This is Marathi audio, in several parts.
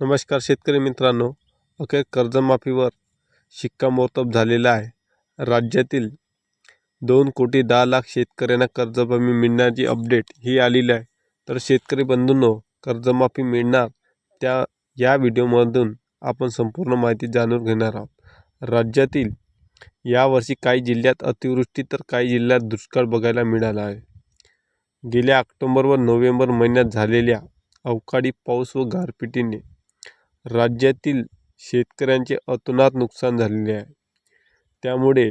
नमस्कार शेतकरी मित्रांनो. अखेर कर्जमाफीवर शिक्कामोर्तब झालेलं आहे. राज्यातील दोन कोटी दहा लाख शेतकऱ्यांना कर्जमाफी मिळण्याची अपडेट ही आलेली आहे. तर शेतकरी बंधूंनो कर्जमाफी मिळणार त्या या व्हिडिओमधून आपण संपूर्ण माहिती जाणून घेणार आहोत. राज्यातील यावर्षी काही जिल्ह्यात अतिवृष्टी तर काही जिल्ह्यात दुष्काळ बघायला मिळाला आहे. गेल्या ऑक्टोबर व नोव्हेंबर महिन्यात झालेल्या अवकाळी पाऊस व गारपिटीने राज्यातील शेतकऱ्यांचे अतोनात नुकसान झालेले आहे. त्यामुळे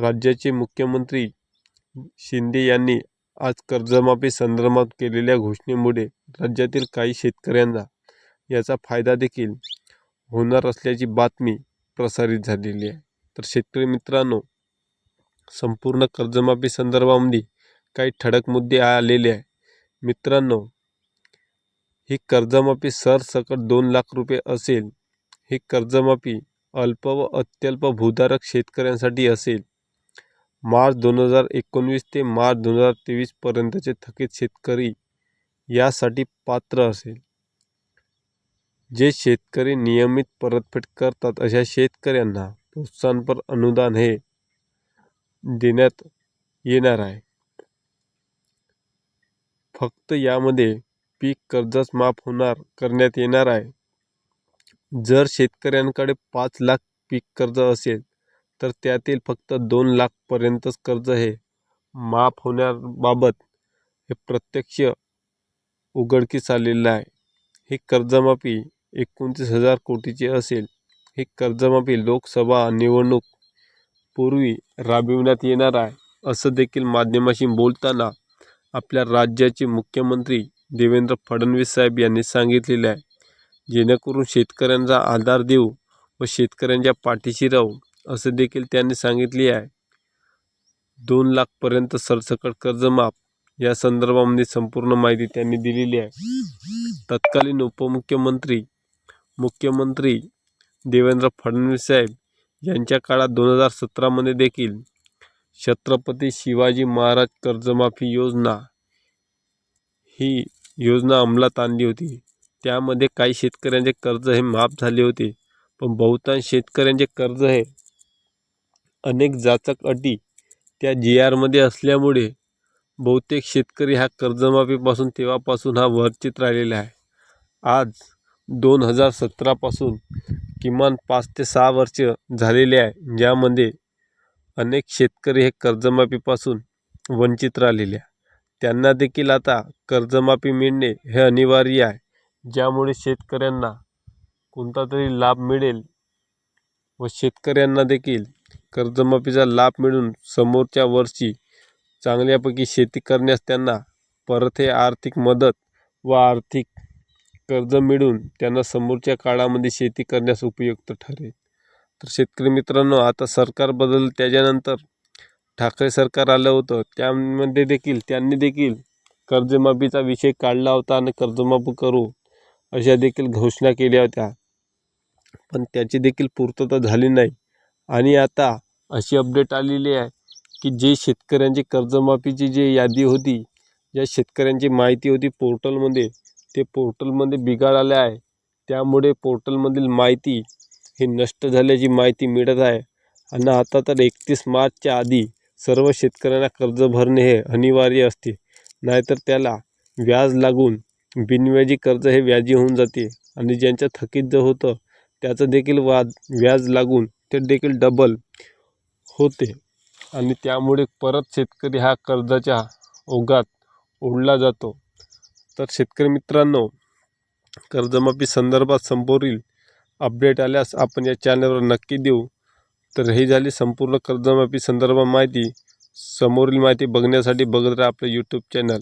राज्याचे मुख्यमंत्री शिंदे यांनी आज कर्जमाफी संदर्भात केलेल्या घोषणेमुळे राज्यातील काही शेतकऱ्यांना याचा फायदा देखील होणार असल्याची बातमी प्रसारित झालेली आहे. तर शेतकरी मित्रांनो संपूर्ण कर्जमाफी संदर्भामध्ये काही ठळक मुद्दे आलेले आहे मित्रांनो ही कर्जमाफी सरसकट दोन लाख रुपये असेल ही कर्जमाफी अल्प व अत्यल्प भूधारक शेतकऱ्यांसाठी असेल. मार्च दोन हजार एकोणवीस ते मार्च दोन हजार तेवीसपर्यंतचे थकीत शेतकरी यासाठी पात्र असेल. जे शेतकरी नियमित परतफेड करतात अशा शेतकऱ्यांना प्रोत्साहनपर अनुदान हे देण्यात येणार आहे. फक्त यामध्ये पीक कर्जच माफ होणार करण्यात येणार आहे. जर शेतकऱ्यांकडे पाच लाख पीक कर्ज असेल तर त्यातील फक्त दोन लाखपर्यंतच कर्ज हे माफ होण्याबाबत हे प्रत्यक्ष उघडकीस आलेलं आहे. ही कर्जमाफी एकोणतीस हजार कोटीची असेल. ही कर्जमाफी लोकसभा निवडणूक पूर्वी राबविण्यात येणार आहे असं देखील माध्यमाशी बोलताना आपल्या राज्याचे मुख्यमंत्री देवेंद्र फडणवीस साहेब यांनी सांगितलेले आहे जेणेकरून शेतकऱ्यांचा आधार देऊ व शेतकऱ्यांच्या पाठीशी राहू असं देखील त्यांनी सांगितले आहे. दोन लाखपर्यंत सरसकट कर्जमाफ या संदर्भामध्ये संपूर्ण माहिती त्यांनी दिलेली आहे. तत्कालीन उपमुख्यमंत्री मुख्यमंत्री देवेंद्र फडणवीस साहेब यांच्या काळात दोन हजार सतरामध्ये देखील छत्रपती शिवाजी महाराज कर्जमाफी योजना ही योजना अंमलात आणली होती. त्यामध्ये काही शेतकऱ्यांचे कर्ज हे माफ झाले होते. पण बहुतांश शेतकऱ्यांचे कर्ज हे अनेक जाचक अटी त्या जी आरमध्ये असल्यामुळे बहुतेक शेतकरी हा कर्जमाफीपासून तेव्हापासून हा वंचित राहिलेला आहे. आज दोन हजार सतरापासून किमान पाच ते सहा वर्ष झालेले आहे ज्यामध्ये अनेक शेतकरी हे कर्जमाफीपासून वंचित राहिलेले आहे. त्यांना देखील आता कर्जमाफी मिळणे हे अनिवार्य आहे. ज्यामुळे शेतकऱ्यांना कोणता तरी लाभ मिळेल व शेतकऱ्यांना देखील कर्जमाफीचा लाभ मिळून समोरच्या वर्षी चांगल्यापैकी शेती करण्यास त्यांना परत हे आर्थिक मदत व आर्थिक कर्ज मिळून त्यांना समोरच्या काळामध्ये शेती करण्यास उपयुक्त ठरेल. तर शेतकरी मित्रांनो आता सरकार बदल त्याच्यानंतर ठाकरे सरकार आलं होतं त्यामध्ये देखील त्यांनी देखील कर्जमाफीचा विषय काढला होता आणि कर्जमाफी करू अशा देखील घोषणा केल्या होत्या. पण त्याची देखील पूर्तता झाली नाही. आणि आता अशी अपडेट आलेली आहे की जे शेतकऱ्यांची कर्जमाफीची जी यादी होती ज्या शेतकऱ्यांची माहिती होती पोर्टलमध्ये ते पोर्टलमध्ये बिघाड आले आहे. त्यामुळे पोर्टलमधील माहिती ही नष्ट झाल्याची माहिती मिळत आहे. आणि आता तर एकतीस मार्चच्या आधी सर्व शेतकऱ्यांना कर्ज भरणे हे अनिवार्य असते. नाहीतर त्याला व्याज लागून बिनव्याजी कर्ज हे व्याजी होऊन जाते आणि ज्यांचं थकीत जे होतं त्याचं देखील वाद व्याज लागून ते देखील डबल होते. आणि त्यामुळे परत शेतकरी हा कर्जाच्या ओघात ओढला जातो. तर शेतकरी मित्रांनो कर्जमाफी संदर्भात संपोरील अपडेट आल्यास आपण या चॅनलवर नक्की देऊ. तर ही झाली संपूर्ण कर्जमाफी संदर्भात माहिती. समोरील माहिती बघण्यासाठी बघत राहा आपलं यूट्यूब चॅनल